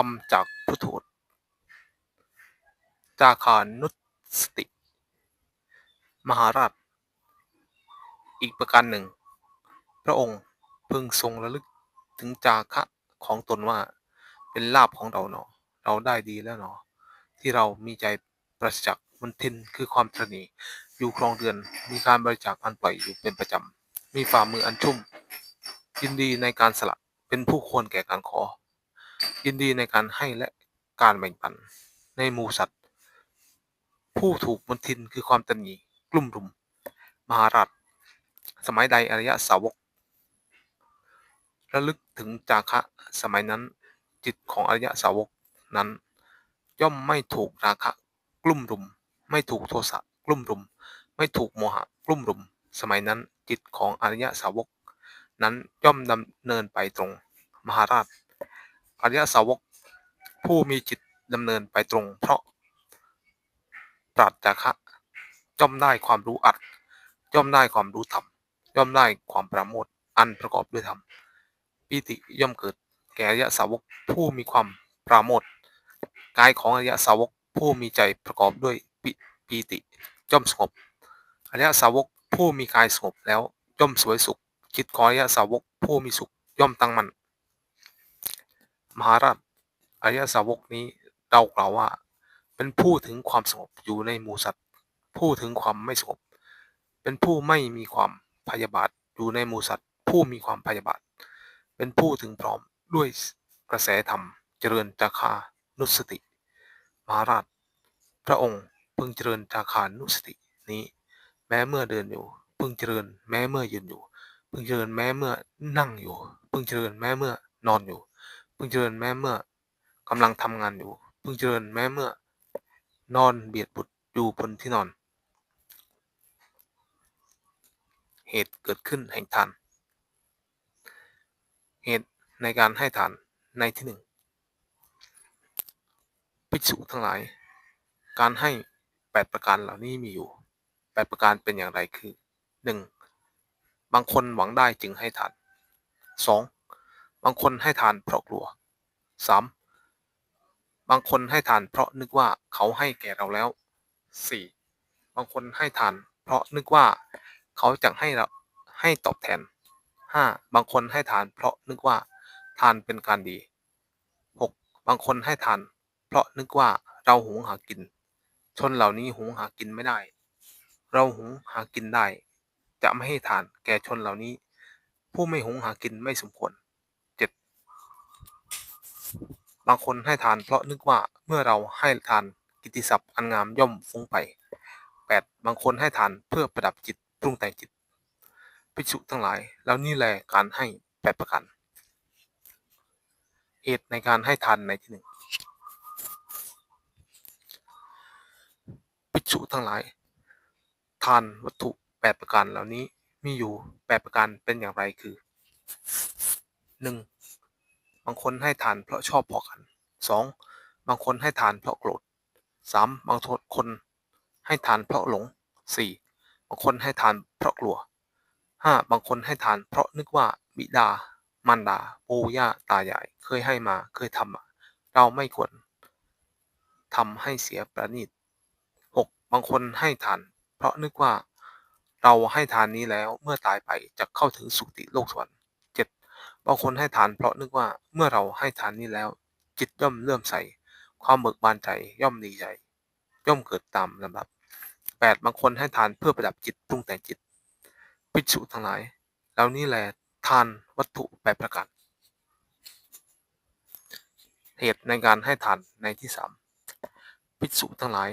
ทำจากพุทโธจาคานุสติ มหาราช อีกประการหนึ่ง พระองค์พึงทรงระลึกถึงจาคะของตนว่าเป็นลาภของเราหนอเราได้ดีแล้วหนอที่เรามีใจประจักษ์มันทินคือความตรณีอยู่ครองเรือนมีการบริจาคอันปล่อยอยู่เป็นประจำ มีฝ่ามืออันชุ่มยินดีในการสละเป็นผู้ควรแก่การขอ ยินดีในการให้และการแบ่งปัน ในหมู่สัตว์ ผู้ถูกมนทินคือความตรณีกลุ่มรุม มหาราชสมัยใดอริยสาวก ระลึกถึงจาคะสมัยนั้น จิตของอริยสาวกนั้น ย่อมไม่ถูกราคะกลุ่มรุม ไม่ถูกโทสะกลุ่มรุม ไม่ถูกโมหะกลุ่มรุม สมัยนั้นจิตของอริยสาวก นั้นย่อมดำเนินไปตรง มหาราช อริยสาวก ผู้มีจิตดำเนินไปตรง เพราะปราดจาคะย่อมได้ความรู้อัด ย่อมได้ความรู้ธรรมย่อมได้ความประโมทอันประกอบด้วยธรรมปิติย่อมเกิดแก่อริยสาวกผู้มีความปราโมทกายของอริยสาวกผู้มีใจประกอบด้วยปิปีติย่อมสงบอริยสาวกผู้มีกายสงบแล้วย่อมสวยสุขจิตของอริยสาวกผู้มีสุขย่อมตั้งมั่น มหาราชอริยสาวกนี้เรากล่าวว่า เป็นผู้ถึงความสงบอยู่ในหมู่สัตว์ ผู้ถึงความไม่สงบ เป็นผู้ไม่มีความพยาบาทอยู่ในหมู่สัตว์ ผู้มีความพยาบาท เป็นผู้ถึงพร้อมด้วยกระแสธรรม เจริญจาคานุสติ มหาราช พระองค์พึงเจริญจาคานุสตินี้ แม้เมื่อเดินอยู่ พึงเจริญแม้เมื่อยืนอยู่ พึงเจริญแม้เมื่อนั่งอยู่ พึงเจริญแม้เมื่อนอนอยู่ พึงเจริญแม้เมื่อกำลังทำงานอยู่ พึงเจริญแม้เมื่อ นอนเบียดบุตรอยู่บนที่นอน เหตุเกิดขึ้นแห่งทาน เหตุในการให้ทานในที่หนึ่งภิกษุทั้งหลาย การให้แปดประการเหล่านี้มีอยู่แปดประการเป็นอย่างไรคือหนึ่งบางคนหวังได้จึงให้ทานสอง บางคนให้ทานเพราะกลัวสามบางคนให้ทานเพราะนึกว่าเขาให้แก่เราแล้วสี่บางคนให้ทานเพราะนึกว่าเขาจะให้เราให้ตอบแทนห้าบางคนให้ทานเพราะนึกว่าทานเป็นการดีหกบางคนให้ทาน เพราะนึกว่าเราหุงหากิน ชนเหล่านี้หุงหากินไม่ได้ เราหุงหากินได้ จะไม่ให้ทานแก่ชนเหล่านี้ ผู้ไม่หุงหากินไม่สมควร บางคนให้ทานเพราะนึกว่าเมื่อเราให้ทานกิติศัพท์อันงามย่อมฟุ้งไปแปดบางคนให้ทานเพื่อประดับจิตปรุงแต่งจิตภิกษุทั้งหลาย แล้วนี่แหละการให้แปดประการเหตุในการให้ทานในที่หนึ่งภิกษุทั้งหลาย ทานวัตถุแปดประการเหล่านี้มีอยู่แปดประการเป็นอย่างไรคือหนึ่ง บางคนให้ทานเพราะชอบพอกันสองบางคนให้ทานเพราะโกรธสามบางคนให้ทานเพราะหลงสี่บางคนให้ทานเพราะกลัวห้าบางคนให้ทานเพราะนึกว่าบิดามารดาปู่ย่าตายาย เคยให้มาเคยทำมาเราไม่ควรทำให้เสียประณีตหกบางคนให้ทาน เพราะนึกว่า เราให้ทานนี้แล้วเมื่อตายไปจะเข้าถึงสุคติโลกสวรรค์ บางคนให้ทานเพราะนึกว่าเมื่อเราให้ทานนี้แล้ว จิตย่อมเลื่อมใส ความเบิกบานใจย่อมดีใจ ย่อมเกิดตามลำดับแปดบางคนให้ทานเพื่อประดับจิตปรุงแต่งจิตภิกษุทั้งหลายแล้วนี่แหละทานวัตถุแปดประการเหตุในการให้ทานในที่สามภิกษุทั้งหลาย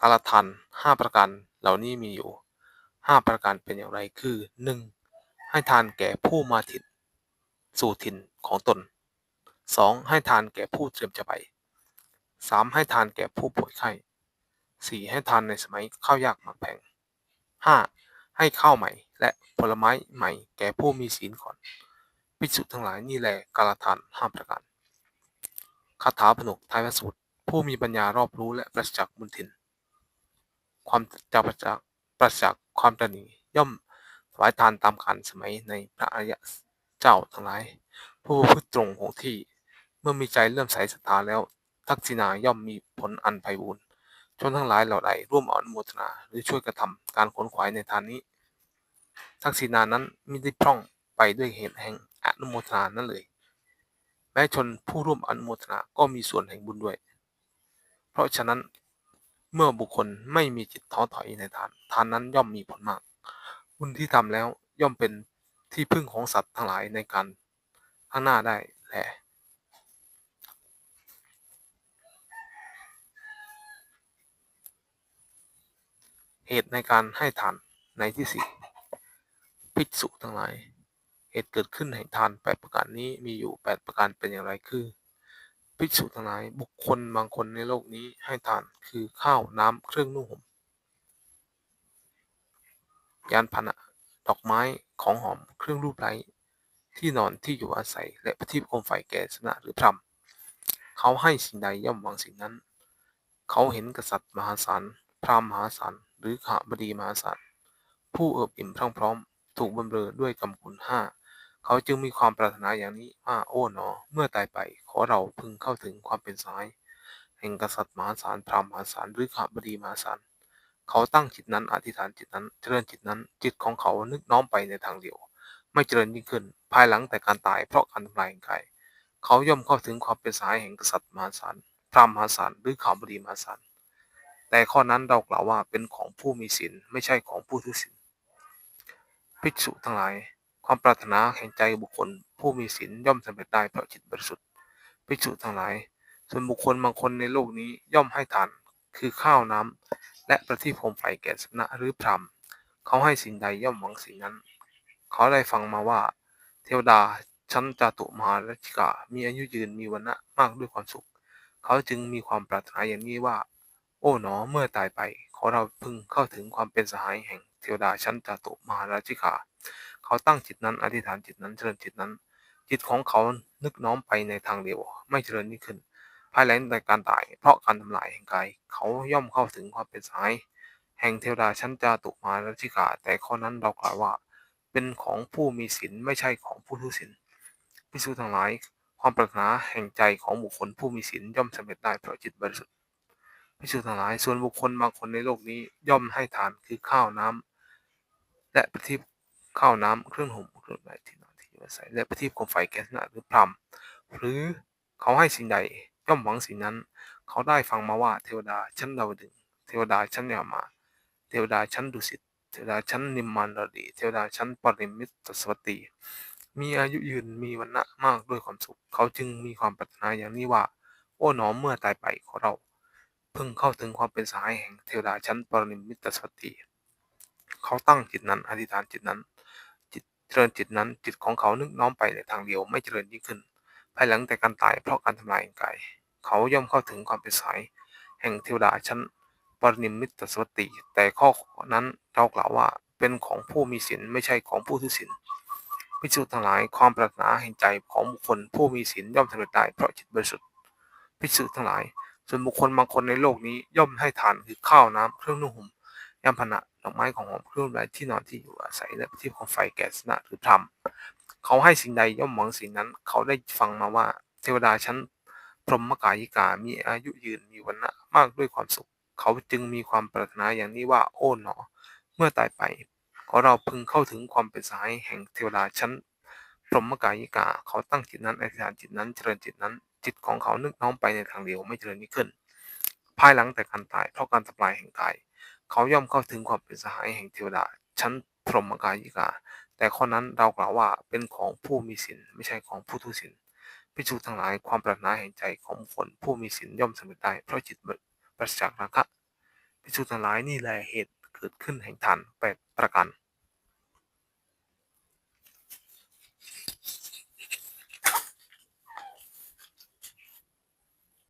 การทานห้าประการเหล่านี้มีอยู่ห้าประการเป็นอย่างไรคือหนึ่งให้ทานแก่ผู้มาถิ่น สู่ถิ่นของตนสองให้ทานแก่ผู้เตรียมจะไปสามให้ทานแก่ผู้ป่วยไข้สี่ให้ทานในสมัยข้าวยากหมากแพงห้าให้ข้าวใหม่และผลไม้ใหม่แก่ผู้มีศีลก่อนภิกษุทั้งหลายนี่แหละกาลทานห้าประการคาถาผนกทายสูตร ผู้มีปัญญารอบรู้และประจักษ์บุญถิ่นความจะประจักษ์ประจักษ์ความตนีย่อมถวายทานตามการสมัยในพระอริย เจ้าทั้งหลาย ผู้พูดตรงของที่ เมื่อมีใจเลื่อมใสศรัทธาแล้ว ทักษิณาย่อมมีผลอันไพบูรณ์ชนทั้งหลายเหล่าใดร่วมอนุโมทนา หรือช่วยกระทำการขนขวายในทานนี้ ทักษิณานั้นไม่ได้พร่องไปด้วยเหตุแห่งอนุโมทนานั้นเลย แม้ชนผู้ร่วมอนุโมทนาก็มีส่วนแห่งบุญด้วย เพราะฉะนั้นเมื่อบุคคลไม่มีจิตท้อถอยในทาน ทานนั้นย่อมมีผลมาก บุญที่ทำแล้วย่อมเป็น ที่พึ่งของสัตว์ทั้งหลายในการข้างหน้าได้แหละเหตุในการให้ทานในที่สี่ภิกษุทั้งหลาย เหตุเกิดขึ้นแห่งทานแปดประการนี้มีอยู่แปดประการเป็นอย่างไรคือภิกษุทั้งหลายบุคคลบางคนในโลกนี้ให้ทานคือข้าวน้ำเครื่องนุ่งห่มยานพาหนะดอกไม้ ของหอมเครื่องรูปไร้ที่นอนที่อยู่อาศัย และประทีปโคมไฟแก่สนะหรือพรำเขาให้สิ่งใดย่อมหวังสิ่งนั้น เขาเห็นกษัตริย์มหาศาลพราหมณ์มหาศาลหรือข้าบดีมหาศาลผู้เอิบอิ่มพรั่งพร้อม ถูกบำเรอด้วยกำคุณห้าเขาจึงมีความปรารถนาอย่างนี้ว่าโอ้หนอ เมื่อตายไปขอเราพึงเข้าถึงความเป็นสาย แห่งกษัตริย์มหาศาลพราหมณ์มหาศาลหรือข้าบดีมหาศาล เขาตั้งจิตนั้นอธิษฐานจิตนั้นเจริญจิตนั้น จิตของเขานึกน้อมไปในทางเดียว ไม่เจริญยิ่งขึ้น ภายหลังแต่การตายเพราะการทำลายกายเขาย่อมเข้าถึงความเป็นสายแห่งกษัตริย์มหาศาลพราหมณ์มหาศาลหรือข้าบดีมหาศาลแต่ข้อนั้นเรากล่าวว่าเป็นของผู้มีศีลไม่ใช่ของผู้ทุศีลภิกษุทั้งหลาย ความปรารถนาแห่งใจบุคคล ผู้มีศีลย่อมสำเร็จได้เพราะจิตบริสุทธิ์ภิกษุทั้งหลาย ส่วนบุคคลบางคนในโลกนี้ย่อมให้ทาน คือข้าวน้ำ และประทีปโคมไฟแก่สนะหรือพรามเขาให้สิ่งใดย่อมหวังสิ่งนั้น เขาได้ฟังมาว่า เทวดาชั้นจาตุมหาราชิกา มีอายุยืนมีวันนะมากด้วยความสุข เขาจึงมีความปรารถนาอย่างนี้ว่า โอ้หนอเมื่อตายไป ขอเราพึงเข้าถึงความเป็นสหายแห่งเทวดาชั้นจาตุมหาราชิกา เขาตั้งจิตนั้นอธิษฐานจิตนั้นเจริญจิตนั้น จิตของเขานึกน้อมไปในทางเดียว ไม่เจริญยิ่งขึ้น ภายหลังในกการตาย เพราะการทำลายแห่งกายเขาย่อมเข้าถึงความเป็นสาย แห่งเทวดาชั้นจาตุมาราชิกา แต่ข้อนั้นเรากล่าวว่า เป็นของผู้มีศีลไม่ใช่ของผู้ทุศีลพิสูจน์ทั้งหลาย ความปรารถนาแห่งใจของบุคคลผู้มีศีลย่อมสำเร็จได้เพราะจิตบริสุทธิ์พิสูจน์ทั้งหลาย ส่วนบุคคลบางคนในโลกนี้ย่อมให้ทานคือข้าวน้ำและประทีปข้าวน้ำเครื่องห่มเครื่องใดที่นอนที่อยู่อาศัยและประทีปโคมไฟแก๊สนาหรือพรำหรือเขาให้สิ่งใด ย่อมหวังสิ่งนั้น เขาได้ฟังมาว่าเทวดาชั้นดาวดึงเทวดาชั้นยามา เทวดาชั้นดุสิต เทวดาชั้นนิมมานรดีเทวดาชั้นปริมิตสวัสดีมีอายุยืนมีวันณะมากด้วยความสุข เขาจึงมีความปรารถนาอย่างนี้ว่า โอ้หนอเมื่อตายไปขอเราเพิ่งเข้าถึงความเป็นสายแห่งเทวดาชั้นปริมิตสวัสดีเขาตั้งจิตนั้นอธิษฐานจิตนั้น จิตเจริญจิตนั้นจิตของเขานึกน้อมไปในทางเดียวไม่เจริญยิ่งขึ้น ภายหลังแต่การตายเพราะการทำลายกายเขาย่อมเข้าถึงความเป็นสาย แห่งเทวดาชั้นปรนิมิตสวัติ แต่ข้อนั้นเรากล่าวว่าเป็นของผู้มีศีลไม่ใช่ของผู้ทุศีลพิจูทั้งหลายความปรารถนาแห่งใจของบุคคลผู้มีศีลย่อมสำเร็จได้เพราะจิตบริสุทธิ์พิจูทั้งหลาย ส่วนบุคคลบางคนในโลกนี้ย่อมให้ทานคือข้าวน้ำเครื่องนุ่งห่มยามพนะ ดอกไม้ของหอมเครื่องไร้ที่นอนที่อยู่อาศัยและที่ของไฟแก๊สนะหรือธรรมเขาให้สิ่งใดย่อมหวังสิ่งนั้น เขาได้ฟังมาว่า เทวดาชั้นพรหมกายิกามีอายุยืนมีวันนะมากด้วยความสุข เขาจึงมีความปรารถนาอย่างนี้ว่าโอ้หนอ เมื่อตายไป ขอเราพึงเข้าถึงความเป็นสายแห่งเทวดาชั้นพรหมกายิกา เขาตั้งจิตนั้นอธิษฐานจิตนั้นเจริญจิตนั้น จิตของเขานึกน้อมไปในทางเดียวไม่เจริญนี้ขึ้น ภายหลังแต่การตายเพราะการทำลายแห่งกาย เขาย่อมเข้าถึงความเป็นสหายแห่งเทวดา ชั้นพรหมกายิกา แต่ข้อนั้นเรากล่าวว่าเป็นของผู้มีศีลไม่ใช่ของผู้ทุศีลพิจูทั้งหลายความปรารถนาแห่งใจของคนผู้มีศีลย่อมสำเร็จได้เพราะจิตปราศจากราคะพิจูทั้งหลายนี่แหละเหตุเกิดขึ้นแห่งทานแปดประการ